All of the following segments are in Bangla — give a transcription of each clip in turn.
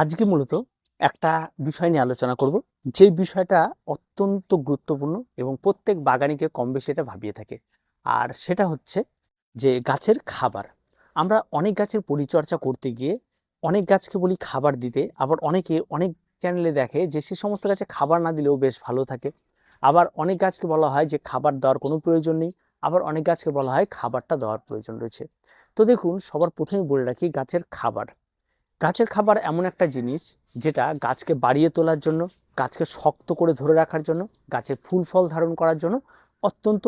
আজকে মূলত একটা বিষয় নিয়ে আলোচনা করব যে বিষয়টা অত্যন্ত গুরুত্বপূর্ণ এবং প্রত্যেক বাগানিকে কম বেশি এটা ভাবিয়ে থাকে। আর সেটা হচ্ছে যে গাছের খাবার। আমরা অনেক গাছের পরিচর্যা করতে গিয়ে অনেক গাছকে বলি খাবার দিতে, আবার অনেকে অনেক চ্যানেলে দেখে যে সে সমস্ত গাছে খাবার না দিলেও বেশ ভালো থাকে। আবার অনেক গাছকে বলা হয় যে খাবার দেওয়ার কোনো প্রয়োজন নেই, আবার অনেক গাছকে বলা হয় খাবারটা দেওয়ার প্রয়োজন রয়েছে। তো দেখুন, সবার প্রথমে বলে রাখি গাছের খাবার। গাছের খাবার এমন একটা জিনিস যেটা গাছকে বাড়িয়ে তোলার জন্য, গাছকে শক্ত করে ধরে রাখার জন্য, গাছের ফুল ফল ধারণ করার জন্য অত্যন্ত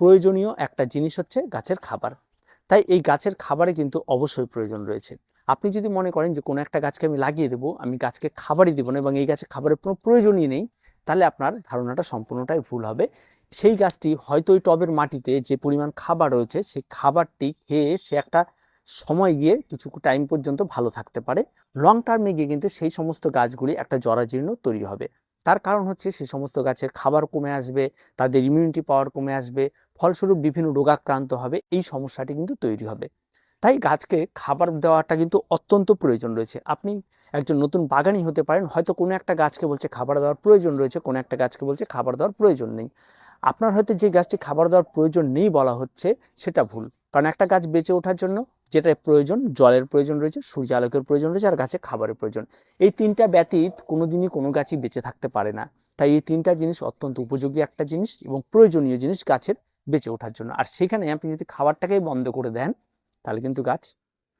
প্রয়োজনীয় একটা জিনিস হচ্ছে গাছের খাবার। তাই এই গাছের খাবারে কিন্তু অবশ্যই প্রয়োজন রয়েছে। আপনি যদি মনে করেন যে কোনো একটা গাছকে আমি লাগিয়ে দেবো, আমি গাছকে খাবারই দেবো না এবং এই গাছে খাবারের কোনো প্রয়োজনই নেই, তাহলে আপনার ধারণাটা সম্পূর্ণটাই ভুল হবে। সেই গাছটি হয়তো ওই টবের মাটিতে যে পরিমাণ খাবার রয়েছে, সেই খাবারটি খেয়ে সে একটা সময় গিয়ে কিছু টাইম পর্যন্ত ভালো থাকতে পারে। লং টার্মে গিয়ে কিন্তু সেই সমস্ত গাছগুলি একটা জরাজীর্ণ তৈরি হবে। তার কারণ হচ্ছে সেই সমস্ত গাছের খাবার কমে আসবে, তাদের ইমিউনিটি পাওয়ার কমে আসবে, ফলস্বরূপ বিভিন্ন রোগাক্রান্ত হবে, এই সমস্যাটি কিন্তু তৈরি হবে। তাই গাছকে খাবার দেওয়াটা কিন্তু অত্যন্ত প্রয়োজন রয়েছে। আপনি একজন নতুন বাগানি হতে পারেন, হয়তো কোনো একটা গাছকে বলছে খাবার দেওয়ার প্রয়োজন রয়েছে, কোনো একটা গাছকে বলছে খাবার দেওয়ার প্রয়োজন নেই। আপনার হয়তো যে গাছটি খাবার দেওয়ার প্রয়োজন নেই বলা হচ্ছে, সেটা ভুল। কারণ একটা গাছ বেঁচে ওঠার জন্য যেটা প্রয়োজন, জলের প্রয়োজন রয়েছে সূর্য আলোকের প্রয়োজন রয়েছে, আর গাছে খাবারের প্রয়োজন। এই তিনটা ব্যতীত কোনোদিনই কোনো গাছই বেঁচে থাকতে পারে না। তাই এই তিনটা জিনিস অত্যন্ত উপযোগী একটা জিনিস এবং প্রয়োজনীয় জিনিস গাছের বেঁচে ওঠার জন্য। আর সেখানে আপনি যদি খাবারটাকেই বন্ধ করে দেন, তাহলে কিন্তু গাছ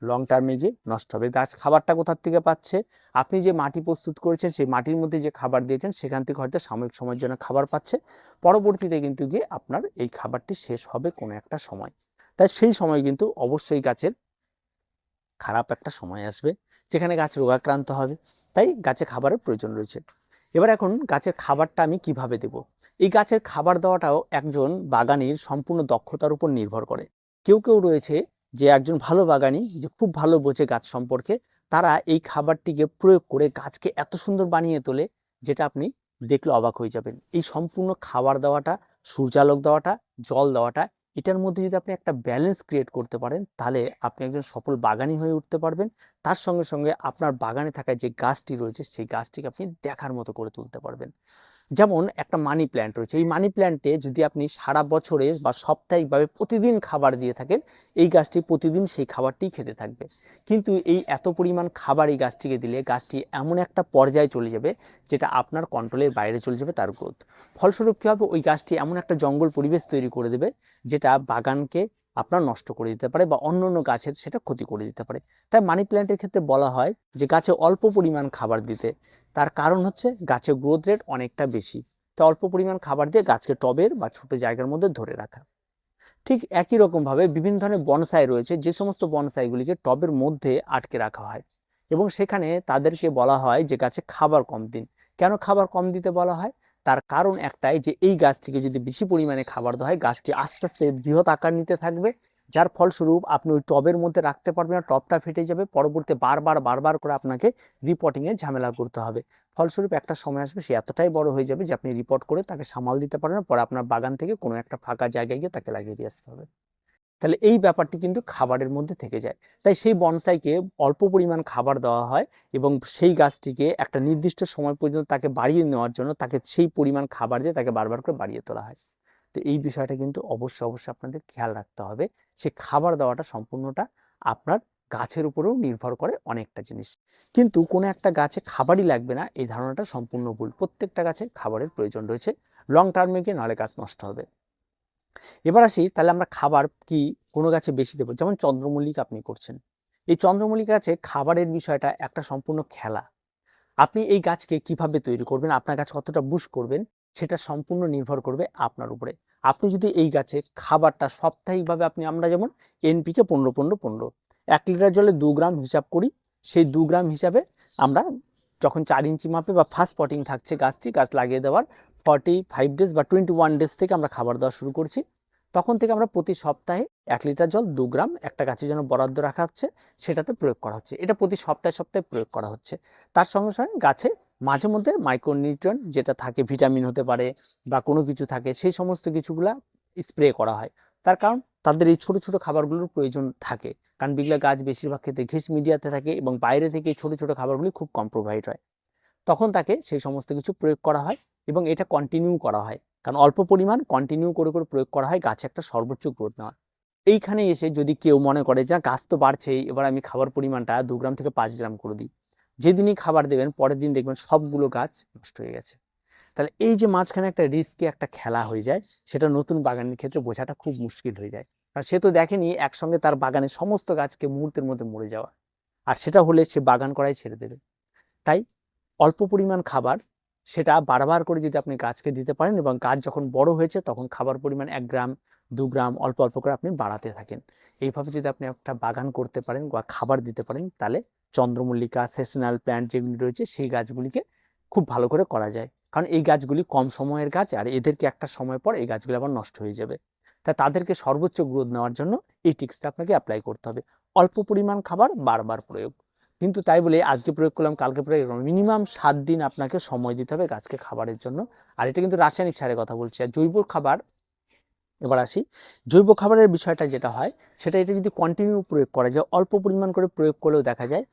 লং টার্মে গিয়ে নষ্ট হবে। গাছ খাবারটা কোথার থেকে পাচ্ছে? আপনি যে মাটি প্রস্তুত করেছেন, সেই মাটির মধ্যে যে খাবার দিয়েছেন, সেখান থেকে হয়তো সাময়িক সময়ের জন্য খাবার পাচ্ছে। পরবর্তীতে কিন্তু গিয়ে আপনার এই খাবারটি শেষ হবে কোনো একটা সময়। তাই সেই সময় কিন্তু অবশ্যই গাছের খারাপ একটা সময় আসবে, যেখানে গাছ রোগাক্রান্ত হবে। তাই গাছে খাবারের প্রয়োজন রয়েছে। এবার এখন গাছের খাবারটা আমি কীভাবে দেব? এই গাছের খাবার দেওয়াটাও একজন বাগানির সম্পূর্ণ দক্ষতার উপর নির্ভর করে। কেউ কেউ রয়েছে যে একজন ভালো বাগানি, যে খুব ভালো বোঝে গাছ সম্পর্কে, তারা এই খাবারটিকে প্রয়োগ করে গাছকে এত সুন্দর বানিয়ে তোলে, যেটা আপনি দেখলে অবাক হয়ে যাবেন। এই সম্পূর্ণ খাবার দেওয়াটা, সূর্যালোক দেওয়াটা, জল দেওয়াটা এটার মধ্যে যদি আপনি একটা ব্যালেন্স ক্রিয়েট করতে পারেন, তাহলে আপনি একজন সফল বাগানি হয়ে উঠতে পারবেন। তার সঙ্গে সঙ্গে আপনার বাগানে থাকা যে গাছটি রয়েছে, সেই গাছটিকে আপনি দেখার মতো করে তুলতে পারবেন। যেমন একটা মানি প্ল্যান্ট রয়েছে। এই মানি প্ল্যান্টে যদি আপনি সারা বছরে বা সাপ্তাহিকভাবে প্রতিদিন খাবার দিয়ে থাকেন, এই গাছটি প্রতিদিন সেই খাবারটি খেতে থাকবে। কিন্তু এই এত পরিমাণ খাবার এই গাছটিকে দিলে গাছটি এমন একটা পর্যায়ে চলে যাবে যেটা আপনার কন্ট্রোলের বাইরে চলে যাবে তার গ্রোথ ফলস্বরূপ কী হবে? ওই গাছটি এমন একটা জঙ্গল পরিবেশ তৈরি করে দেবে যেটা বাগানকে আপনার নষ্ট করে দিতে পারে বা অন্য অন্য গাছের সেটা ক্ষতি করে দিতে পারে। তাই মানি প্ল্যান্টের ক্ষেত্রে বলা হয় যে গাছে অল্প পরিমাণ খাবার দিতে। তার কারণ হচ্ছে গাছের গ্রোথ রেট অনেকটা বেশি। তো অল্প পরিমাণ খাবার দিয়ে গাছকে টবের বা ছোট জায়গার মধ্যে ধরে রাখা। ঠিক একই রকমভাবে বিভিন্ন ধরনের বনসাই রয়েছে, যে সমস্ত বনসাইগুলিকে টবের মধ্যে আটকে রাখা হয় এবং সেখানে তাদেরকে বলা হয় যে গাছে খাবার কম দিন। কেন খাবার কম দিতে বলা হয়? তার কারণ একটাই যে এই গাছটিকে যদি বেশি পরিমাণে খাবার দেওয়া হয়, গাছটি আস্তে আস্তে বৃহৎ আকার নিতে থাকবে যার ফলস্বরূপ আপনি ওই টবের মধ্যে রাখতে পারবেন না, টবটা ফেটে যাবে পরবর্তী বারবার বারবার করে আপনাকে রিপোর্টিংয়ে ঝামেলা করতে হবে। ফলস্বরূপ একটা সময় আসবে, সে এতটাই বড় হয়ে যাবে যে আপনি রিপোর্ট করে তাকে সামাল দিতে পারবেন পরে আপনার বাগান থেকে কোনো একটা ফাঁকা জায়গায় গিয়ে তাকে লাগিয়ে দিয়ে আসতে হবে। তাহলে এই ব্যাপারটি কিন্তু খাবারের মধ্যে থেকে যায়। তাই সেই বনসাইকে অল্প পরিমাণ খাবার দেওয়া হয় এবং সেই গাছটিকে একটা নির্দিষ্ট সময় পর্যন্ত তাকে বাড়িয়ে নেওয়ার জন্য তাকে সেই পরিমাণ খাবার দিয়ে তাকে বারবার করে বাড়িয়ে তোলা হয়। তো এই বিষয়টা কিন্তু অবশ্যই অবশ্যই আপনাদের খেয়াল রাখতে হবে। সে খাবার দেওয়াটা সম্পূর্ণটা আপনার গাছের উপরেও নির্ভর করে অনেকটা জিনিস। কিন্তু কোনো একটা গাছে খাবারই লাগবে না, এই ধারণাটা সম্পূর্ণ ভুল। প্রত্যেকটা গাছে খাবারের প্রয়োজন রয়েছে। লং টার্মে গিয়ে নাহলে গাছ নষ্ট হবে। এবার আসি, তাহলে আমরা খাবার কি কোনো গাছে বেশি দেবো? যেমন চন্দ্রমল্লিকা আপনি করছেন। এই চন্দ্রমল্লিকা গাছে খাবারের বিষয়টা একটা সম্পূর্ণ খেলা। আপনি এই গাছকে কীভাবে তৈরি করবেন? আপনার গাছ কতটা বুশ করবেন? সেটা সম্পূর্ণ নির্ভর করবে আপনার উপরে। আপনি যদি এই গাছে খাবারটা সাপ্তাহিকভাবে আপনি, আমরা যেমন এনপিকে পনেরো পনেরো পনেরো, এক লিটার জলে দু গ্রাম হিসাব করি, সেই দু গ্রাম হিসাবে আমরা যখন চার ইঞ্চি মাপে বা ফার্স্ট পটিং থাকছে গাছটি, গাছ লাগিয়ে দেওয়ার ফর্টি ফাইভ ডেজ বা টোয়েন্টি ওয়ান ডেজ থেকে আমরা খাবার দেওয়া শুরু করছি, তখন থেকে আমরা প্রতি সপ্তাহে এক লিটার জল দু গ্রাম একটা গাছের জন্য বরাদ্দ রাখা হচ্ছে, সেটাতে প্রয়োগ করা হচ্ছে। এটা প্রতি সপ্তাহে সপ্তাহে প্রয়োগ করা হচ্ছে। তার সঙ্গে সঙ্গে গাছে মাঝে মধ্যে মাইক্রোনিউট্রিয়েন্ট যেটা থাকে, ভিটামিন হতে পারে বা কোনো কিছু থাকে, সেই সমস্ত কিছুগুলা স্প্রে করা হয়। তার কারণ তাদের এই ছোট ছোট খাবারগুলোর প্রয়োজন থাকে। কারণ বিগলা গাছ বেশিরভাগ ক্ষেত্রে ঘেস মিডিয়াতে থাকে এবং বাইরে থেকে ছোট ছোট খাবারগুলি খুব কম প্রোভাইড হয়। তখন তাকে সেই সমস্ত কিছু প্রয়োগ করা হয় এবং এটা কন্টিনিউ করা হয়। কারণ অল্প পরিমাণ কন্টিনিউ করে করে প্রয়োগ করা হয়, গাছে একটা সর্বোচ্চ গ্রোথ নেওয়া এইখানে এসে যদি কেউ মনে করে যে গাছ তো বাড়ছেই, এবার আমি খাবার পরিমাণটা দু গ্রাম থেকে পাঁচ গ্রাম করে দিই। যেদিনই খাবার দেবেন, পরের দিন দেখবেন সবগুলো গাছ নষ্ট হয়ে গেছে। তাহলে এই যে মাঝখানে একটা রিস্কি একটা খেলা হয়ে যায়, সেটা নতুন বাগানের ক্ষেত্রে বোঝাটা খুব মুশকিল হয়ে যায়। কারণ সে তো দেখেনি একসঙ্গে তার বাগানের সমস্ত গাছকে মুহূর্তের মধ্যে মরে যাওয়া। আর সেটা হলে সে বাগান করাই ছেড়ে দেবে। তাই অল্প পরিমাণ খাবার, সেটা বারবার করে যদি আপনি গাছকে দিতে পারেন এবং গাছ যখন বড় হয়েছে, তখন খাবার পরিমাণ এক গ্রাম, দু গ্রাম, অল্প অল্প করে আপনি বাড়াতে থাকেন। এইভাবে যদি আপনি একটা বাগান করতে পারেন বা খাবার দিতে পারেন, তাহলে চন্দ্রমল্লিকা, সেশনাল প্ল্যান্ট যেগুলি রয়েছে, সেই গাছগুলিকে খুব ভালো করে করা যায়। কারণ এই গাছগুলি কম সময়ের গাছ আর এদেরকে একটা সময় পর এই গাছগুলি আবার নষ্ট হয়ে যাবে। তা তাদেরকে সর্বোচ্চ গ্রোথ নেওয়ার জন্য এই টিক্সটা আপনাকে অ্যাপ্লাই করতে হবে। অল্প পরিমাণ খাবার বারবার প্রয়োগ। কিন্তু তাই বলে আজকে প্রয়োগ করলাম, কালকে প্রয়োগ করলাম মিনিমাম সাত দিন আপনাকে সময় দিতে হবে গাছকে খাবারের জন্য। আর এটা কিন্তু রাসায়নিক সারের কথা বলছি। আর জৈব খাবার, এবার আসি। জৈব খাবারের বিষয়টা যেটা হয়, সেটা এটা যদি কন্টিনিউ প্রয়োগ করা যায়, অল্প পরিমাণ করে প্রয়োগ করলেও দেখা যায়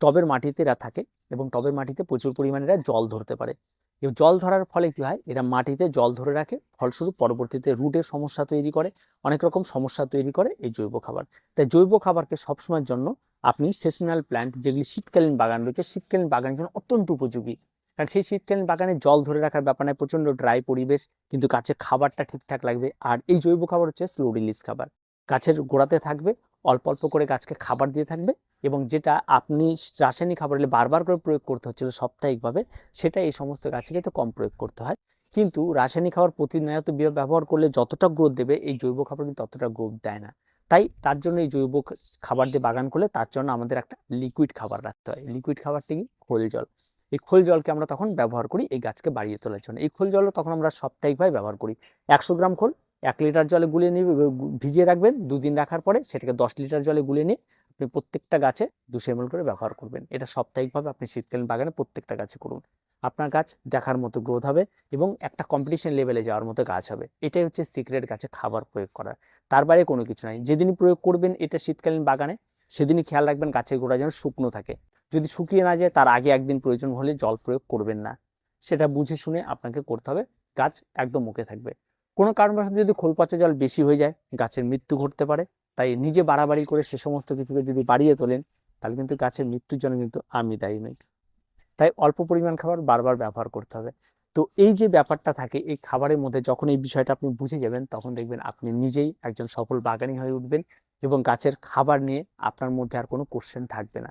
টবের মাটিতে এরা থাকে এবং টবের মাটিতে প্রচুর পরিমাণে এরা জল ধরতে পারে। এবং জল ধরার ফলে কী হয়? এরা মাটিতে জল ধরে রাখে, ফলস্বরূপ পরবর্তীতে রুটের সমস্যা তৈরি করে, অনেক রকম সমস্যা তৈরি করে এই জৈব খাবার। তাই জৈব খাবারকে সবসময়ের জন্য আপনি সেশনাল প্ল্যান্ট যেগুলি শীতকালীন বাগান রয়েছে, শীতকালীন বাগানের জন্য অত্যন্ত উপযোগী। কারণ সেই শীতকালীন বাগানে জল ধরে রাখার ব্যাপার নয়, প্রচণ্ড ড্রাই পরিবেশ, কিন্তু গাছের খাবারটা ঠিকঠাক লাগবে। আর এই জৈব খাবার হচ্ছে স্লো রিলিজ খাবার। গাছের গোড়াতে থাকবে অল্প অল্প করে গাছকে খাবার দিয়ে থাকবে এবং যেটা আপনি রাসায়নিক খাবার হলে বারবার করে প্রয়োগ করতে হচ্ছিল সাপ্তাহিকভাবে, সেটা এই সমস্ত গাছে কিন্তু কম প্রয়োগ করতে হয়। কিন্তু রাসায়নিক খাবার প্রতিনিয়ত ব্যবহার করলে যতটা গ্রোথ দেবে, এই জৈব খাবার কিন্তু ততটা গ্রোথ দেয় না। তাই তার জন্য এই জৈব খাবার দিয়ে বাগান করলে তার জন্য আমাদের একটা লিকুইড খাবার রাখতে হয়। লিকুইড খাবারটি কি? খোল জল। এই খোল জলকে আমরা তখন ব্যবহার করি এই গাছকে বাড়িয়ে তোলার জন্য। এই খোল জলও তখন আমরা সাপ্তাহিকভাবে ব্যবহার করি। একশো গ্রাম খোল এক লিটার জলে গুলিয়ে নিয়ে ভিজিয়ে রাখবেন, দুদিন রাখার পরে সেটাকে দশ লিটার জলে গুলিয়ে নিয়ে আপনি প্রত্যেকটা গাছে দুশো এমএল করে ব্যবহার করবেন। এটা সাপ্তাহিকভাবে আপনি শীতকালীন বাগানে প্রত্যেকটা গাছে করুন। আপনার গাছ দেখার মতো গ্রোথ হবে এবং একটা কম্পিটিশন লেভেলে যাওয়ার মতো গাছ হবে। এটাই হচ্ছে সিক্রেট গাছে খাবার প্রয়োগ করার তার বাইরে কোনো কিছু নাই। যেদিনই প্রয়োগ করবেন এটা শীতকালীন বাগানে, সেদিনই খেয়াল রাখবেন গাছের গোড়া যেন শুকনো থাকে। যদি শুকিয়ে না যায়, তার আগে একদিন প্রয়োজন হলে জল প্রয়োগ করবেন না। সেটা বুঝে শুনে আপনাকে করতে হবে। গাছ একদম মুখে থাকবে। কোনো কারণবশত যদি খোল পচা জল বেশি হয়ে যায়, গাছের মৃত্যু ঘটতে পারে। তাই নিজে বাড়াবাড়ি করে সে সমস্ত কিছুকে যদি বাড়িয়ে তোলেন, তাহলে কিন্তু গাছের মৃত্যুর জন্য কিন্তু আমি দায়ী নই। তাই অল্প পরিমাণ খাবার বারবার ব্যবহার করতে হবে। তো এই যে ব্যাপারটা থাকে, এই খাবারের মধ্যে যখন এই বিষয়টা আপনি বুঝে যাবেন, তখন দেখবেন আপনি নিজেই একজন সফল বাগানি হয়ে উঠবেন এবং গাছের খাবার নিয়ে আপনার মধ্যে আর কোনো কোশ্চেন থাকবে না।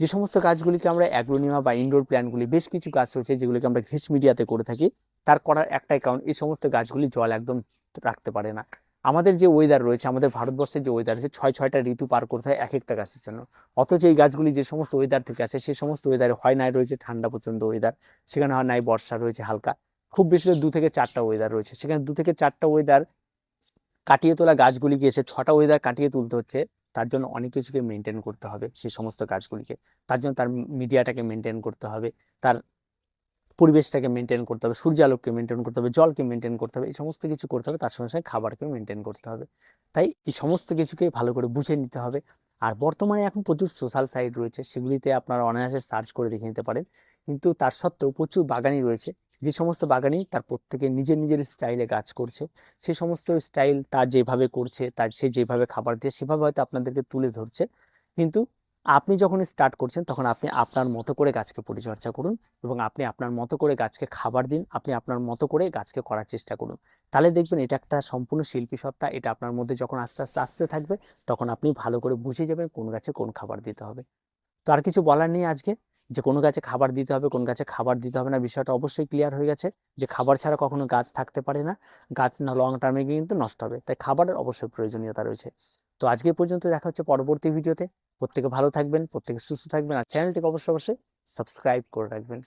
যে সমস্ত গাছগুলিকে আমরা অ্যাগ্রোনিমা বা ইনডোর প্ল্যান্টগুলি বেশ কিছু গাছ রয়েছে যেগুলিকে আমরা ঘেস মিডিয়াতে করে থাকি, তার করার একটাই কারণ এই সমস্ত গাছগুলি জল একদম রাখতে পারে না। আমাদের যে ওয়েদার রয়েছে, আমাদের ভারতবর্ষের যে ওয়েদার আছে ছয় ছয়টা ঋতু পার করতে হয় এক একটা গাছের জন্য। অথচ এই গাছগুলি যে সমস্ত ওয়েদার থেকে আছে সে সমস্ত ওয়েদারে হয় নাই রয়েছে ঠান্ডা প্রচণ্ড ওয়েদার সেখানে হয় নাই বর্ষা, রয়েছে হালকা। খুব বেশি দু থেকে চারটা ওয়েদার রয়েছে। সেখানে দু থেকে চারটা ওয়েদার কাটিয়ে তোলা গাছগুলিকে এসে ছটা ওয়েদার কাটিয়ে তুলতে হচ্ছে। তার জন্য অনেক কিছুকে মেনটেন করতে হবে সেই সমস্ত কাজগুলিকে। তার জন্য তার মিডিয়াটাকে মেনটেন করতে হবে, তার পরিবেশটাকে মেনটেন করতে হবে, সূর্যালোককে মেনটেন করতে হবে, জলকে মেনটেন করতে হবে, এই সমস্ত কিছু করতে হবে, তার সঙ্গে সঙ্গে খাবারকে মেনটেন করতে হবে। তাই এই সমস্ত কিছুকে ভালো করে বুঝে নিতে হবে। আর বর্তমানে এখন প্রচুর সোশ্যাল সাইট রয়েছে, সেগুলিতে আপনারা অনায়াসে সার্চ করে দেখে নিতে পারেন। কিন্তু তার সত্ত্বেও প্রচুর বাগানই রয়েছে যে সমস্ত বাগানি তার প্রত্যেকে নিজের নিজের স্টাইলে গাছ করছে, সে সমস্ত স্টাইল তার যেভাবে করছে, তার সে যেভাবে খাবার দিয়ে সেভাবে হয়তো আপনাদেরকে তুলে ধরছে। কিন্তু আপনি যখন স্টার্ট করছেন, তখন আপনি আপনার মতো করে গাছকে পরিচর্যা করুন এবং আপনি আপনার মতো করে গাছকে খাবার দিন, আপনি আপনার মতো করে গাছকে করার চেষ্টা করুন। তাহলে দেখবেন এটা একটা সম্পূর্ণ শিল্পী সত্তা, এটা আপনার মধ্যে যখন আস্তে আস্তে, আসতে থাকবে, তখন আপনি ভালো করে বুঝে যাবেন কোন গাছে কোন খাবার দিতে হবে। তো আর কিছু বলার নেই আজকে? যে কোনো গাছে খাবার দিতে হবে, কোন গাছে খাবার দিতে হবে না, বিষয়টা অবশ্যই ক্লিয়ার হয়ে গেছে যে খাবার ছাড়া কখনো গাছ থাকতে পারে না। গাছ না লং টার্মে গিয়ে কিন্তু নষ্ট হবে, তাই খাবারের অবশ্যই প্রয়োজনীয়তা রয়েছে। তো আজকে পর্যন্ত দেখা হচ্ছে পরবর্তী ভিডিওতে। প্রত্যেকে ভালো থাকবেন, প্রত্যেকে সুস্থ থাকবেন, আর চ্যানেলটিকে অবশ্যই অবশ্যই সাবস্ক্রাইব করে রাখবেন।